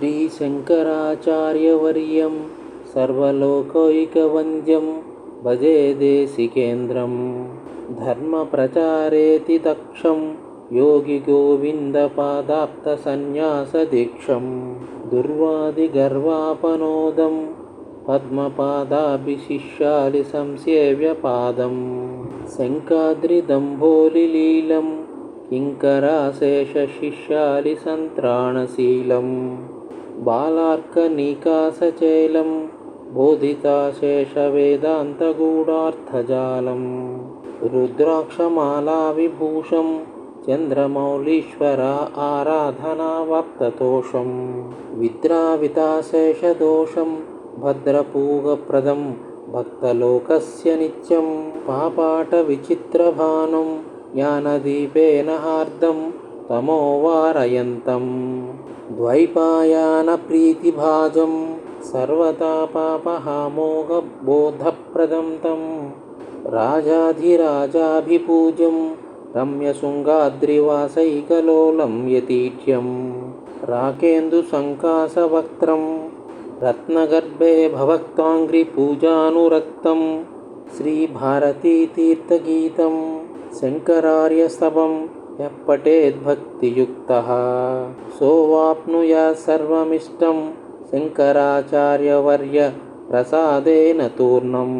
श्रीशङ्कराचार्यवर्यं सर्वलोकैकवन्द्यं भजे देशिकेन्द्रं धर्मप्रचारेति दक्षं योगिगोविन्दपादाप्तसन्न्यासदीक्षं दुर्वादिगर्वापनोदं पद्मपादाभिशिष्यालिसंसेव्यपादं। शङ्काद्रिदम्भोलिलीलं किङ्कराशेषशिष्यालिसन्त्राणशीलं बालार्कनिकासचेलं बोधिताशेषवेदान्तगूढार्थजालं रुद्राक्षमालाविभूषं चन्द्रमौलीश्वर आराधनावाप्ततोषं विद्राविताशेषदोषं भद्रपूगप्रदं भक्तलोकस्य नित्यं पापाटविचित्रभानुं ज्ञानदीपेन हार्दं तमोवारयन्तं द्वैपायानप्रीतिभाजं सर्वतापापहामोघबोधप्रदं तं राजाधिराजाभिपूज्यं रम्यशृङ्गाद्रिवासैकलोलं यतीढ्यं राकेन्दुसङ्कासवक्त्रं रत्नगर्भे भवक्ताङ्घ्रिपूजानुरक्तं श्रीभारतीतीर्थगीतं शङ्करार्यस्तवं यः पठेद्भक्तियुक्तः सोऽवाप्नुयात् सर्वमिष्टं शङ्कराचार्यवर्य प्रसादेन तूर्णम्